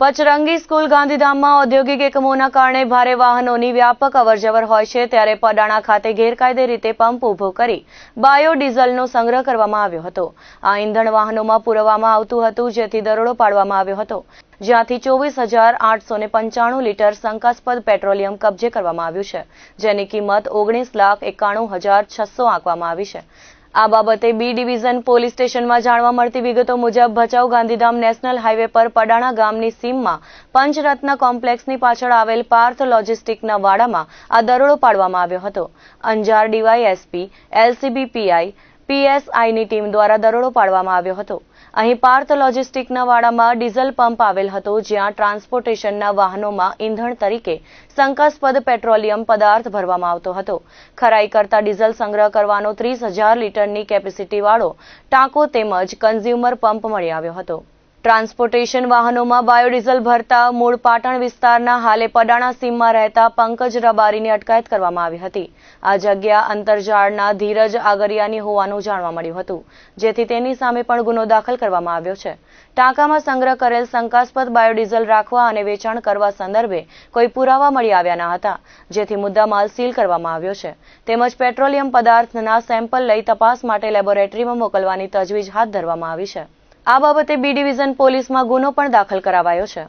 પચરંગી school ગાંધીધામમાં ઔદ્યોગિક એકમોના કારણે ભારે વાહનોની વ્યાપક અવરજવર હોય છે, ત્યારે પડાણા ખાતે ગેરકાયદે રીતે પંપ ઊભો કરી બાયોડીઝલનો સંગ્રહ કરવામાં આવ્યો હતો. આ ઇંધણ વાહનોમાં પુરવામાં આવતું હતું, જેથી દરોડો પાડવામાં આવ્યો હતો. જ્યાંથી ચોવીસ હજાર આઠસો પંચાણું લીટર શંકાસ્પદ પેટ્રોલિયમ કબજે કરવામાં આવ્યું છે, જેની કિંમત ઓગણીસ લાખ એકાણું હજાર છસો આંકવામાં આવી છે. આ બાબતે બી ડિવિઝન પોલીસ સ્ટેશનમાં જાણવા મળતી વિગતો મુજબ ભચાઉ ગાંધીધામ નેશનલ હાઈવે પર પડાણા ગામની સીમમાં પંચરત્ન કોમ્પ્લેક્સની પાછળ આવેલ પાર્થ લોજિસ્ટિકના વાડામાં આ દરોડો પાડવામાં આવ્યો હતો. અંજાર ડીવાયએસપી, એલસીબી પીઆઈ પીએસઆઈની ટીમ દ્વારા દરોડો પાડવામાં આવ્યો હતો. અહીં પાર્થ લોજિસ્ટિકના વાડામાં ડીઝલ પંપ આવેલ હતો, જ્યાં ટ્રાન્સપોર્ટેશનના વાહનોમાં ઇંધણ તરીકે શંકાસ્પદ પેટ્રોલિયમ પદાર્થ ભરવામાં આવતો હતો. ખરાઈ કરતા ડીઝલ સંગ્રહ કરવાનો ત્રીસ હજાર લીટરની કેપેસિટીવાળો ટાંકો તેમજ કન્ઝ્યુમર પંપ મળી આવ્યો હતો. ટ્રાન્સપોર્ટેશન વાહનોમાં બાયોડીઝલ ભરતા મૂળ પાટણ વિસ્તારના હાલે પડાણા સીમમાં રહેતા પંકજ રબારીની અટકાયત કરવામાં આવી હતી. આ જગ્યા અંતરજાળના ધીરજ આગરિયાની હોવાનું જાણવા મળ્યું હતું, જેથી તેની સામે પણ ગુનો દાખલ કરવામાં આવ્યો છે. ટાંકામાં સંગ્રહ કરેલ શંકાસ્પદ બાયોડીઝલ રાખવા અને વેચાણ કરવા સંદર્ભે કોઈ પુરાવા મળી આવ્યા ન હતા, જેથી મુદ્દામાલ સીલ કરવામાં આવ્યો છે. તેમજ પેટ્રોલિયમ પદાર્થના સેમ્પલ લઈ તપાસ માટે લેબોરેટરીમાં મોકલવાની તજવીજ હાથ ધરવામાં આવી છે. આ બાબતે બી ડિવિઝન પોલીસમાં ગુનો પણ દાખલ કરાવાયો છે.